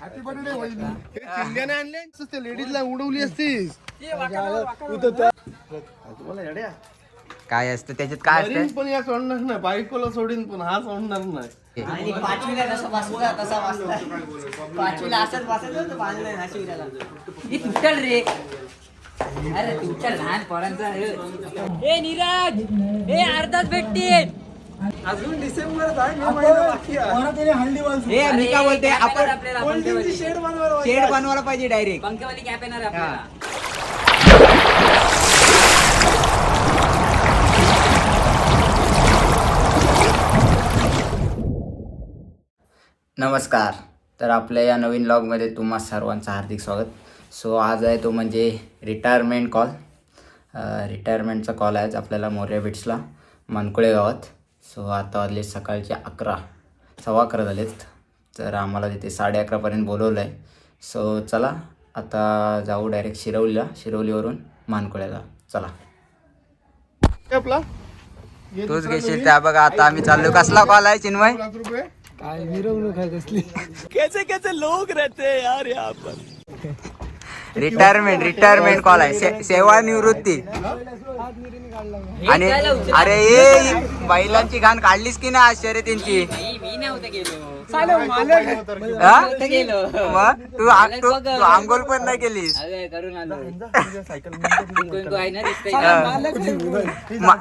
Happy birthday वहिनी. हे चिंध्याने आणले ते लेडीजला उडवली असतीस. तुम्हाला येड्या? काय असतं? त्याच्यात काय असतं? पण या सोडणार नाही बायकोला सोडीन पण हा सोडणार नाही. आणि पाचवीला जसं बसला तसा बसला. पाचवीला असंच बसायचं होतं ही तुटल रे. अरे तुमच्या लहान पोरांचा ए नीरज! ए अर्धाच भेटतील. अजून डिसेंबर हे बोलते? आपण शेड बनवायला शेड बनवायला पाहिजे डायरेक्ट पंखेवाली कॅप येणार नमस्कार. तर आपल्या या नवीन ब्लॉगमध्ये तुम्हा सर्वांचं हार्दिक स्वागत. सो आज आहे तो म्हणजे रिटायरमेंट कॉल रिटायरमेंटचा कॉल आहे आज आपल्याला मोर्या बिट्सला मानकुळे गावात. सो आता वाजले सकाळचे अकरा सव्वा अकरा झालेत. तर आम्हाला तिथे साडे अकरापर्यंत बोलवलं आहे सो चला आता जाऊ डायरेक्ट शिरवलीला शिरवलीवरून मानकुळ्याला. चला. आपला? तूच घेशील त्या बघा आता आम्ही चाललो कसला कॉल आहे चिन्मय? काय मिरवणूक आहे कसली कैसे कैसे लोग रहते हैं यार यहाँ पर? रिटायरमेंट रिटायरमेंट कॉल आहे. से- सेवानिवृत्ती आणि अरे ये बैलांची घाण काढलीस की नाही आज शर्यतींची मी नव्हतं गेलो हा? मग? तू आ- तू तू आंघोळ पण नाही केलीस. अरे करून आलो. कुंकू कुंकू आहे ना दिसतंय? मा-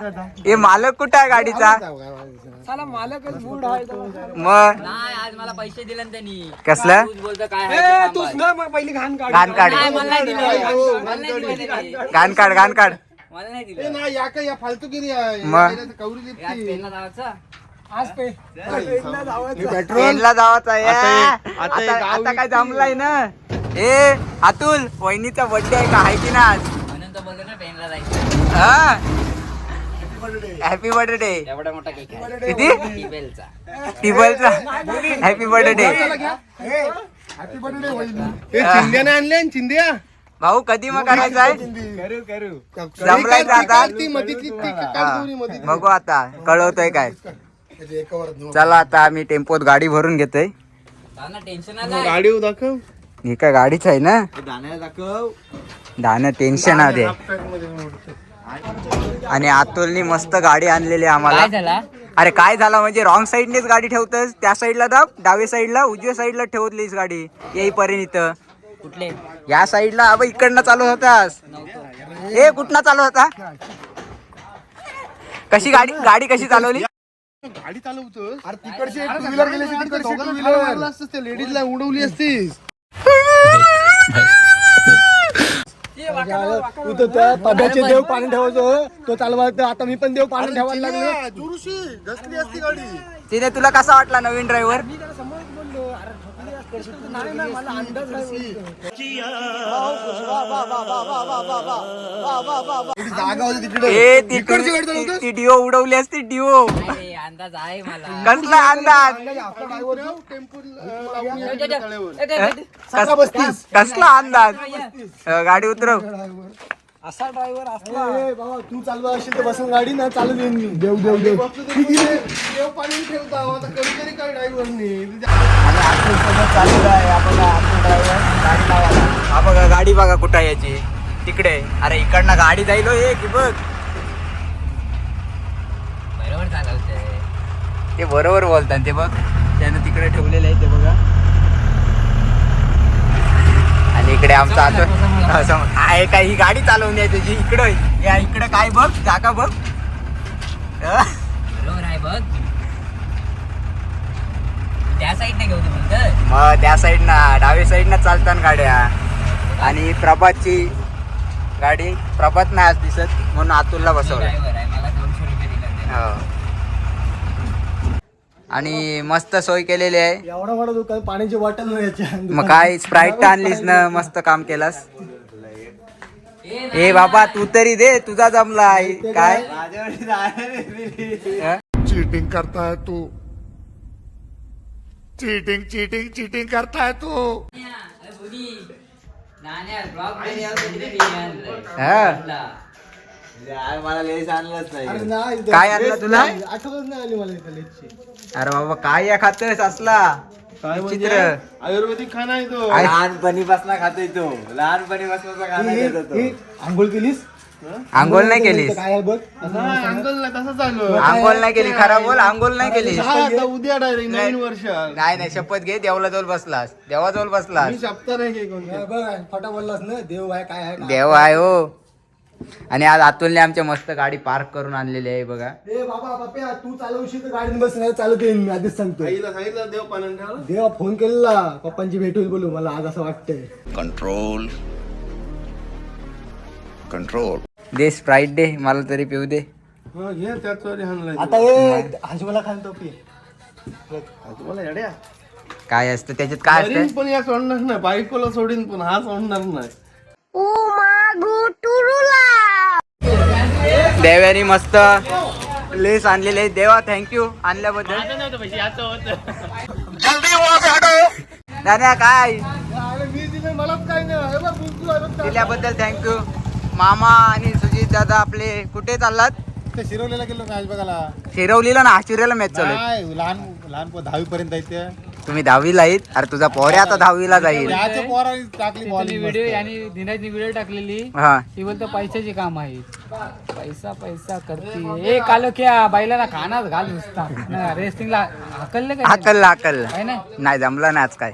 हे मालक कुठं आहे गाडीचा? साला मालकच मूड आहे. तो. मग? नाही आज मला पैसे दिले ना त्यांनी. कसलं? तूच बोलतो काय ए, आहे ते तूच सांभाळ. ना मग पहिली घाण काढ. घाण काढ. नाही मला नाही दिलं. मला नाही दिलं त्यांनी. घाण काढ घाण काढ. मला नाही हे दिलं ना या फालतूगिरी आहे मग? आज. पेनला जायचं? आज पे. ट्रेनला जावायचं. ट्रेनला जावाचा आहे. आता हे- हे काय जमलाय ना? ए अतुल वहिनीचा बर्थडे आहे का? आहे की ना आज हा? हॅपी बर्थडे एवढा मोठा केक आहे. किती? टिबेलचा हॅपी बर्थडे हॅपी बर्थडे आणले भाऊ कधी मग करायचं आहे? आता? हा. बघू आता कळवतोय काय. दोन. चला आता आम्ही टेम्पोत गाडी भरून घेतोय. टेन्शन गाडी दाखव. ही काय गाडीच आहे ना? दाखव. दाणं टेन्शन मोडतं. आणि अतुलनी मस्त गाडी आणलेली आहे आम्हाला. काय झाला? अरे काय झालं म्हणजे रॉंग साईडनेच गाडी ठेवतस. त्या साईडला दाब डावे साईडला उजव्या साईडला ठेवतलीस गाडी. येईपर्यंत इथं. कुठले? या साईडला अब इकडनं चालू होतास. नव्हतं. ए कुठनं चालू होता? कशी गाडी गाडी कशी चालवली? गाडी चालवतो अरे तिकडचे टू व्हीलर गेले तिकडचे टू व्हीलर असतीस त्या लेडीजला उडवली असतीस. तू तर त्या पदाचे देव पाणी ठेवायचो तो चालवायचा. आता मी पण देव पाणी ठेवायला लागलो. जुरुशी घसली असती गाडी. तिने तुला कसा वाटला नवीन ड्रायव्हर मी त्याला समोर बोललो अरे ए ती डिओ उडवली असती डिओ अंदाज आहे मला कसला अंदाज कसला अंदाज गाडी उतरव असा ड्रायव्हर असला. ए, बाबा तू चालवा असेल तर बसून गाडी ना चालू देईन मी देव देव. देव तो देव पाणी ठेवता आता कधी तरी काय ड्रायव्हरनी हा बघा गाडी बघा कुठं आहे याची. तिकडे. अरे इकडनं गाडी जाईल हो, हे की बघ. बरोबर चालवते ते बरोबर बोलतात ते बघ. त्यानं तिकडे ठेवलेलं आहे ते बघा. आणि इकडे आमचा आता हा. आहे काय ही गाडी चालवून आहे तुझी इकडं या इकडे काय बघ जागा बघ बरोबर आहे बघ त्या साईडने घेऊ मग त्या साईडनं साईडनं चालतात गाड्या आणि प्रभातची गाडी प्रभात नाही आज दिसत म्हणून अतुलला बसवलं. हो. आणि मस्त सोय केलेली आहे एवढा मोठा दुकान पाण्याची बॉटल मग काय स्प्राईट आणलीस ना मस्त काम केलास ए बाबा तू तरी दे तुझा जमला आहे काय हं? चीटिंग करता है तू चीटिंग चीटिंग चीटिंग करता है तू अरे बुधी, नाण्या ब्लॉगमध्ये यावं तर तिथे बिर्याणी आणलंय. हा. आणला. अरे नाही काय आणलं तुला? आठवत नाही आली मला अरे बाबा काय या खातस असला? काय म्हणजे? चित्र आयुर्वेदिक खाना आहे तो. लहानपणी बसला खातोय तो. लहानपणी बसला हे- हे आंघोळ केलीस? आंघोळ नाही केलीस. काय आहे बघ हा, अंकल नाही तसं चालू. आंघोळ नाही केली खरा बोल आंघोळ नाही केली हा, आता उद्या डायरेक्ट नवीन वर्ष. नाही नाही शपथ घे देवाला जवळ बसलास. देवाजवळ बसलास. मी शपथा नाही. हे बघ बोललास ना देव आहे काय आहे काय देव आहे हो. आणि आज अतुलने आमच्या मस्त गाडी पार्क करून आणलेली आहे बघा. ए बाबा बाप्या तू चालवशील तर गाडीने बस नाही येईन मी आधीच सांगतोय. आईला सांगितलं देव पाण्यात देवा फोन केलेला पप्पांची भेट होईल बोलू मला आज असं वाटतंय. Control. Control. दे स्प्राईट दे मला तरी पिऊ दे. हा, घे त्याच वारी हाणलाय आता ए हाजूला खान तो पी. तुम्हाला येड्या? काय असतं त्याच्यात काय असतं? पण या सोडणार नाही बायकोला सोडीन पण हा सोडणार नाही. देव्यानी मस्त लेस आणलेले. देवा थँक्यू आणल्याबद्दल. दादा काय. दिल्याबद्दल थँक्यू मामा आणि सुजित दादा आपले कुठे चाललात? ते शिरवलेला गेलो मॅच बघायला. शिरवलीला ना आशिवऱ्याला मॅच चालू लहान लहान दहावी पर्यंत आहे तुम्ही दहावीला आहेत. अरे तुझा पोरे आता दहावीला जाईल. व्हिडिओ आणि व्हिडिओ टाकलेली. हा. ती बोलतो पैशाची काम आहे पैसा पैसा करते. ए कालो क्या बाईला ना खानाच घाल नुसता. रेस्टिंगला हकलले काय हाकलला हाकलला. नाही जमला ना आज काय.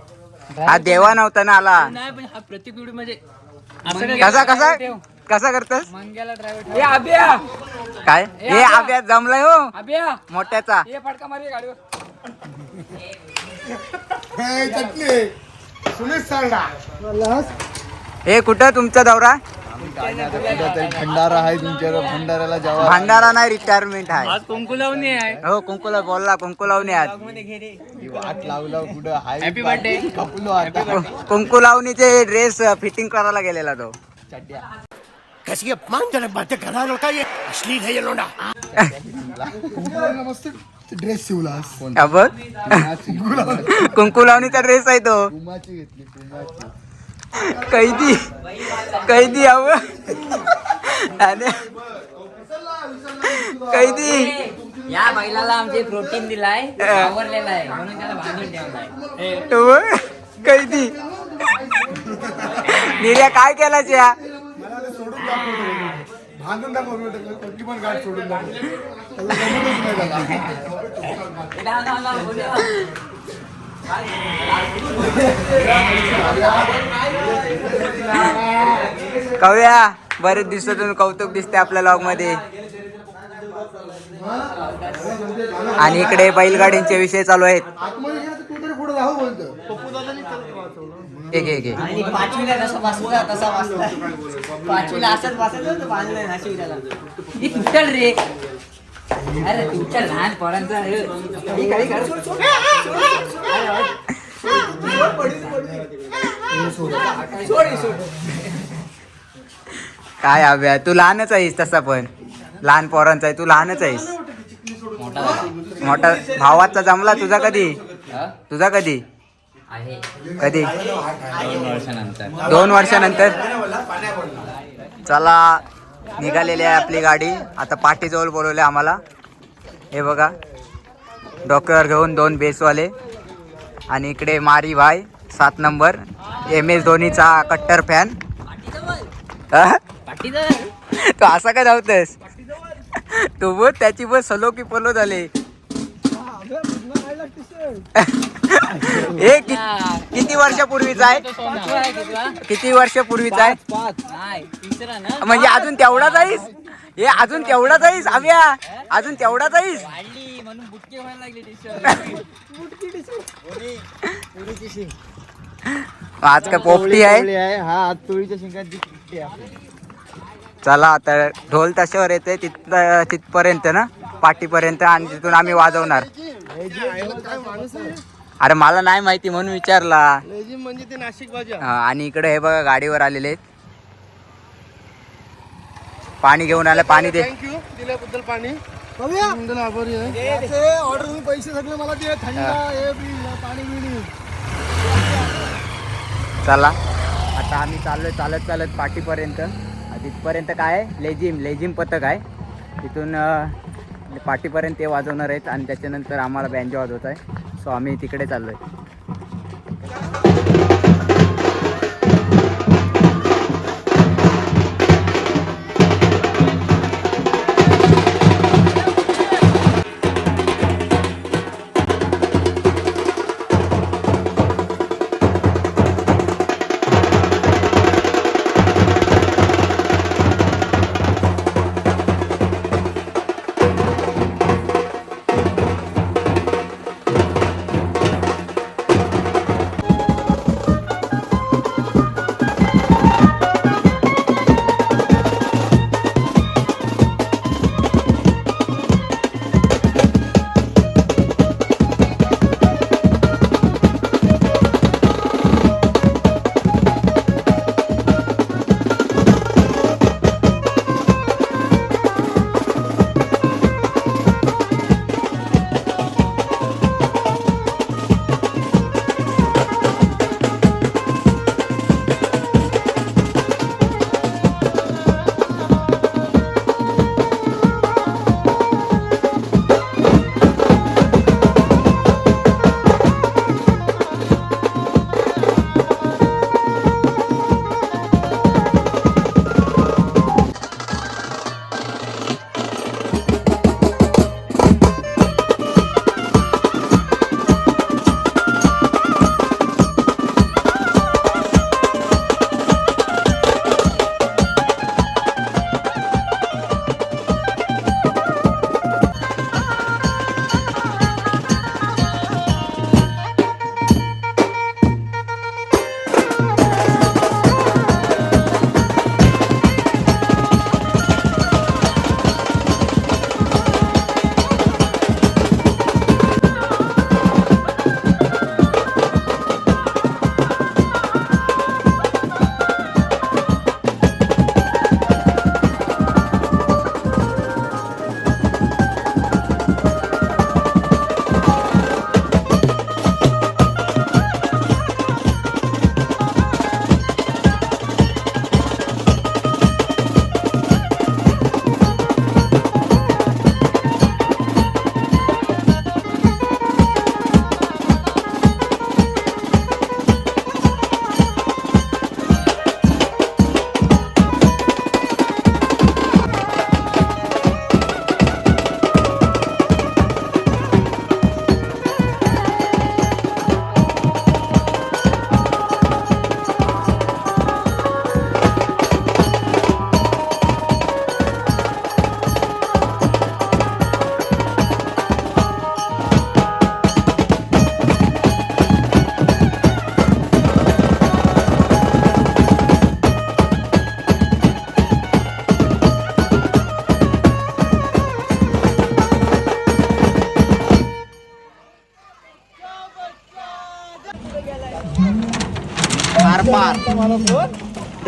हा देवा नव्हता ना आला. नाही पण हा प्रत्येक व्हिडिओ म्हणजे कसा कसा? कसा करतस? मंग्याला ड्रायव्हर ए अभ्या! काय? हे अभ्यास जमलाय हो. अभ्या! मोठ्याचा. ए फटका मारे गाडीवर. चटणी सुनील सरडा! हे कुठं तुमचा दौरा? भंडारा आहे तुमच्या भंडाऱ्याला जेव्हा भंडारा नाही रिटायरमेंट आहे. आज कुंकू आहे. हो कुंकुला बोलला कुंकू लावणी आज. वाट लावला कुठं हाय हॅपी बर्थडे आता. कुंकू लावणीचे ड्रेस फिटिंग करायला गेलेला तो. मस्त ड्रेस शिवलास. हा बघ. कुंकू लावणीचा ड्रेस आहे तो. कैदी. कैदी हव आणि कैदी. या बैलाला आमचे प्रोटीन दिलाय आवरलेला आहे म्हणून त्याला बांधून ठेवलाय. तो बघ, कैदी. निर्या काय केला या? सोडून दाखवतो बांधून दाखव म्हटलं, कोणती पण गाठ सोडून दाखव त्याला जमतच नाही त्याला. कव्या बरेच दिवसातून कौतुक दिसते आपल्या लॉगमध्ये आणि इकडे बैलगाडींचे विषय चालू आहेत आतमध्ये गेलं तर तू तरी पुढे राहू बोलतो घे घे घे. आणि पाचवीला बसला तसा पाचवीला असंच होतं ही तुटल रे? अरे तुमच्या लहान पोरांचा कर? काय हव्या तू लहानच आहेस तसा पण. लहान पोरांचा आहे तू लहानच आहेस. मोठा भावाचा जमला तुझा कधी? तुझा कधी? आहे. कधी? दोन वर्षानंतर. दोन वर्षानंतर? चला निघालेली आहे आपली गाडी. आता पाठीजवळ बोलवले आम्हाला. हे बघा डॉक्टर घेऊन दोन बेसवाले. आणि इकडे मारी भाई सात नंबर. एम एस धोनीचा कट्टर फॅन तो असा का धावतस तू बघ त्याची बस सलो की पलो झाले. हे कि- किती वर्षापूर्वीचा आहे? किती वर्षापूर्वीचा आहे? नाही तिसरा ना म्हणजे अजून तेवढाच आहेस? हे अजून तेवढा आहेस अव्या अजून तेवढाच आहेस? वाढली म्हणून बुटके व्हायला लागले आज काय पोपटी आहे? हा तुळीच्या चला आता ढोल ताशावर येते तिथ तिथपर्यंत ना? पाठीपर्यंत आणि तिथून आम्ही वाजवणार. अरे मला नाही माहिती म्हणून विचारला. लेझिम म्हणजे ते नाशिक बाजा. हा, आणि इकडे हे बघा गाडीवर आलेले आहेत. पाणी घेऊन आलं पाणी दे. थँक्यू दिल्याबद्दल पाणी. आभारी आहे. ऑर्डर पैसे सगळे मला दे. थंड हे. बी, पाणी बिणी चला. आता आम्ही चाललोय चालत चालत पाठीपर्यंत. तिथपर्यंत काय आहे? लेझिम लेझिम पथक आहे. तिथून अं, पाठीपर्यंत ते वाजवणार आहेत आणि त्याच्यानंतर आम्हाला बँजो वाजवत आहे सो आम्ही तिकडे चाललो आहे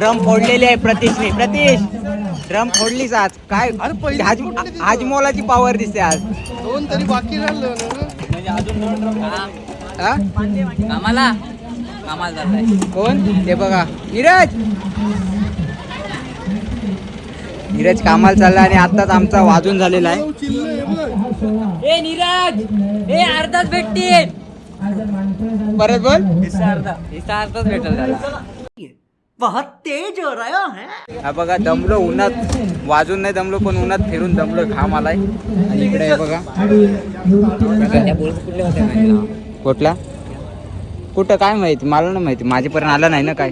ड्रम फोडलेली आहे प्रतीशने प्रतीश ड्रम फोडलीच आज. काय? अरे पहिली हाज फोडली ती. हाजमोलाची पॉवर दिसते आज. दोन तरी बाकी राहिलं ना. हा? कामाला? कामाला जाताय कोण? ते बघा. नीरज! नीरज कामाला चालला आणि आताच आमचा वाजून झालेला आहे. चिल्ल आहे बघ. ए नीरज! ए अर्धाच भेटतील. परत बोल. हिस्सा अर्धा हिस्सा अर्धाच भेटेल त्याला. हा। बघा दमलो उन्हात वाजून नाही दमलो पण उन्हात फिरून दमलो घाम आलाय. आणि इकडे हे बघा. कुठले? कुठं काय माहिती? मला नाही माहिती. माझ्यापर्यंत आलं नाही ना काय?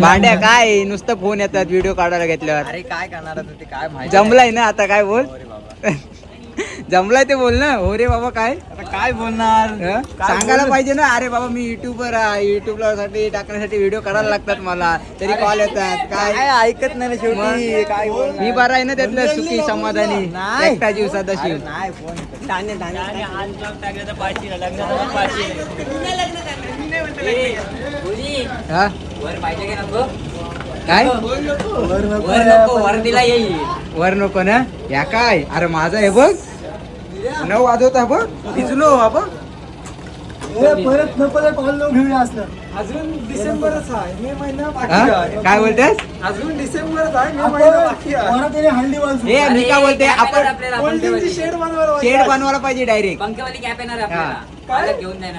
भांड्या काय? नुसतं फोन येतात व्हिडिओ काढायला घेतल्यावर. अरे काय करणार काय जमलाय ना आता काय बोल? जमलाय ते बोल ना हो रे बाबा काय? आता काय बोलणार? सांगायला पाहिजे ना? अरे बाबा मी युट्यूबर आहे. युट्यूबला साठी टाकण्यासाठी व्हिडिओ करायला लागतात मला. तरी कॉल येतात. काय? ऐकत नाही? काय मी बरा आहे ना त्यातलं सुखी समाधानी? नाही. सदाशिव की नको? काय? वर नको वर दिला येईल. वर नको ना? या काय? अरे माझा आहे बघ. न वाजवता बघ भिजलो हा बघ परत नको कॉल लावून घेऊया असलं. अजून डिसेंबरच आहे मे महिना हा? काय बोलतेस? अजून डिसेंबरच आहे मे महिना बाकी आहे. परत त्याने हल्ली वाजू हे मी काय बोलते आपण आपल्याला शेड बनवायला शेड बनवायला पाहिजे डायरेक्ट पंखवाली कॅप येणार आहे आपल्याला. घेऊन आहे.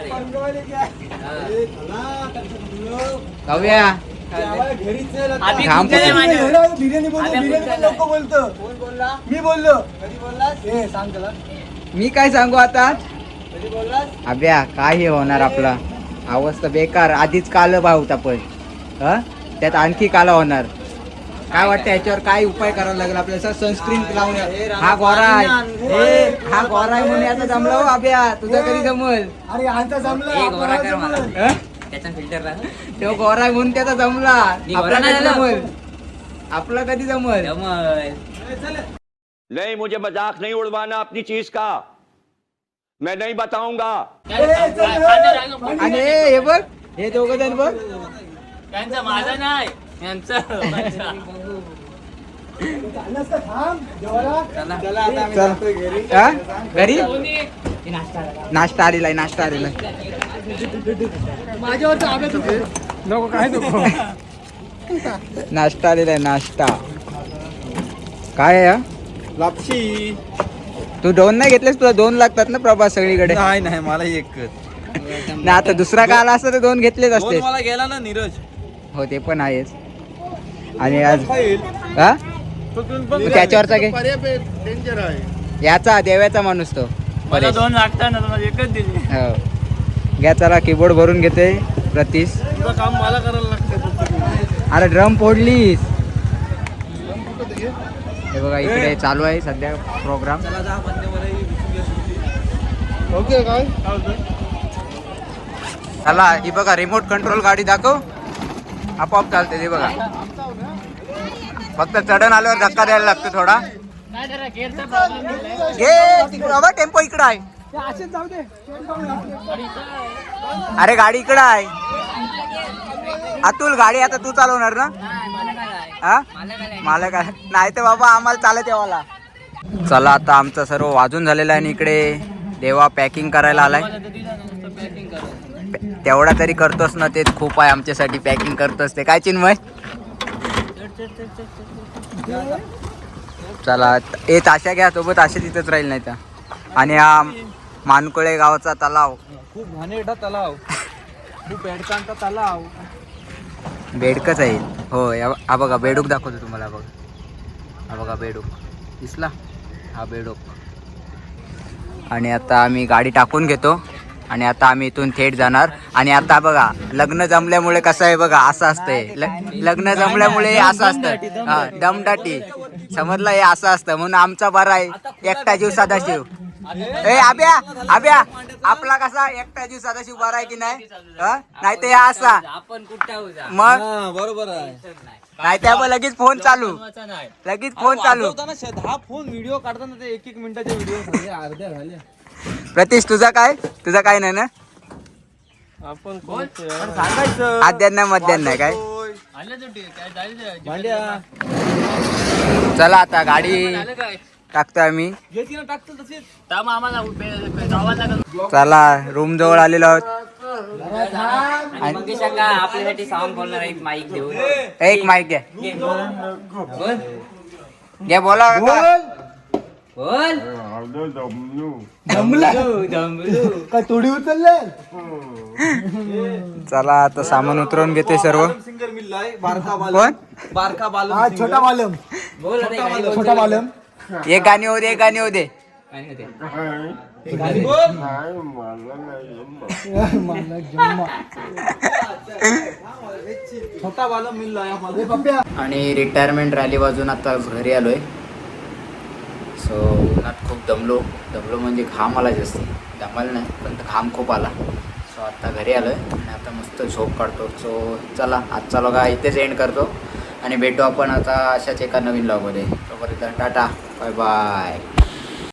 जाऊया. घरीच नाही. आम्ही एवढा बिर्याणी बोलतो आम्ही बिर्याणी बोलतो नको बोलतो. कोण बोलला? मी बोललो. कधी बोललास? हे सांग त्याला. मी काय सांगू आता? अभ्या काय हे होणार आपला. अवस्था बेकार. आधीच काल भाऊत आपण ह? त्यात आणखी काला होणार. काय वाटतं याच्यावर काय उपाय करावा लागेल आपल्याला? सनस्क्रीन लावून हा गोरा आहे. हे, हा गोरा आहे म्हणून याचा जमला हो अभ्या. तुझं कधी जमल? अरे आता जमलं. एक गोरा कर मला. जमलं. हं? त्याचा फिल्टर तो गोरा आहे म्हणून त्याचा जमला. आपला कधी. जमल. आपला कधी जमल? नहीं मुझे मजाक नहीं उड़वाना अपनी चीज का। मैं नहीं बताऊंगा। ए, चल रे. आणि हे बघ हे दोघं जण बघ त्यांचा माझा. नाही यांचा घरी. हा? नाश्ता आलेला आहे नाश्ता आलेला आहे. नको काय नको नाश्ता आलेला आहे नाश्ता. काय आहे? लापशी. तू दोन नाही घेतलेस तुला दोन लागतात ना प्रभास सगळीकडे. नाही नाही मला एकच. नाही आता दुसरा का आला असता तर दोन घेतलेच असते मला गेला ना नीरज. हो ते पण आहेच. आणि आज हा? त्याच्यावरचा घे. डेंजर आहे. याचा देव्याचा माणूस तो. परेश. दोन लागतात ना तुम्हाला एकच दिली. हो. घ्या चला कीबोर्ड भरून घेते प्रतीश तुझं काम मला करायला लागतं अरे ड्रम फोडलीस. हे बघा इकडे चालू आहे सध्या प्रोग्राम ओके काय? चला ही बघा रिमोट कंट्रोल गाडी दाखव. आपोआप चालते ते बघा. फक्त चढण आल्यावर धक्का द्यायला लागतो थोडा. घे तिकडं बाबा टेम्पो इकडं आहे. अरे गाडी इकडं आहे. अतुल गाडी आता तू चालवणार ना? हा? मला काय नाही तर बाबा आम्हाला चालत यावाला. चला आता आमचं सर्व वाजून झालेलं आहे आणि इकडे देवा पॅकिंग करायला आलाय. तेवढा तरी करतोस ना तेच खूप आहे आमच्यासाठी पॅकिंग करतोस ते. काय चिन्मय? चला ए ताशा घ्या सोबत असे तिथंच राहील नाही तर. आणि हा मानकोळे गावाचा तलाव. खूप घाणेरडा तलाव. खूप बेडकांचा तलाव. बेडकच आहे. हो या- हा बघा बेडूक दाखवतो तुम्हाला बघ. हा बघा बेडूक. दिसला? हा बेडूक. आणि आता आम्ही गाडी टाकून घेतो. आणि आता आम्ही इथून थेट जाणार. आणि आता बघा लग्न जमल्यामुळे कसं आहे बघा असं असतंय. लग्न जमल्यामुळे असं असतं. दमदाटी. समजलं हे असं असतं. म्हणून आमचा बरा आहे. एकटा जीव साधा शिव ए आब्या आब्या आपला कसा एकटा जीव सदाशिव बरा आहे की नाही? नाही हा असा. आपण कुठं मग? बरोबर आहे. नाही. त्या मग लगेच फोन चालू. नाही. लगेच फोन चालू. दहा फोन व्हिडिओ काढताना ते एक एक मिनिटाचे व्हिडिओ झाले. अर्ध्या झाल्या प्रतीश तुझा काय? तुझा काय नाही ना? आद्यांना मध्यान काय? चला आता गाडी टाकतोय आम्ही. चला रूम जवळ आलेलो आहोत. आपल्यासाठी साऊंड बोलणार एक माईक देऊन एक माईक घ्या घ्या बोला तोडी उचलले. चला आता सामान उतरवून घेते सर्व. सिंगर मिललाय बारका कोण? बारका बालम. हा छोटा बालम. छोटा बालम. एक गाणी होते एक गाणी मिललाय पप्प्या. आणि रिटायरमेंट रॅली वाजून आता घरी आलोय. सो उन्हात खूप दमलो. दमलो म्हणजे घाम आला जास्त. दमायला नाही पण घाम खूप आला. सो आता घरी आलोय आणि आता मस्त झोप काढतो. सो चला आजचा लॉग हा इथेच एंड करतो. आणि भेटू आपण आता अशाच एका नवीन लॉगमध्ये तोपर्यंत टाटा. Bye bye.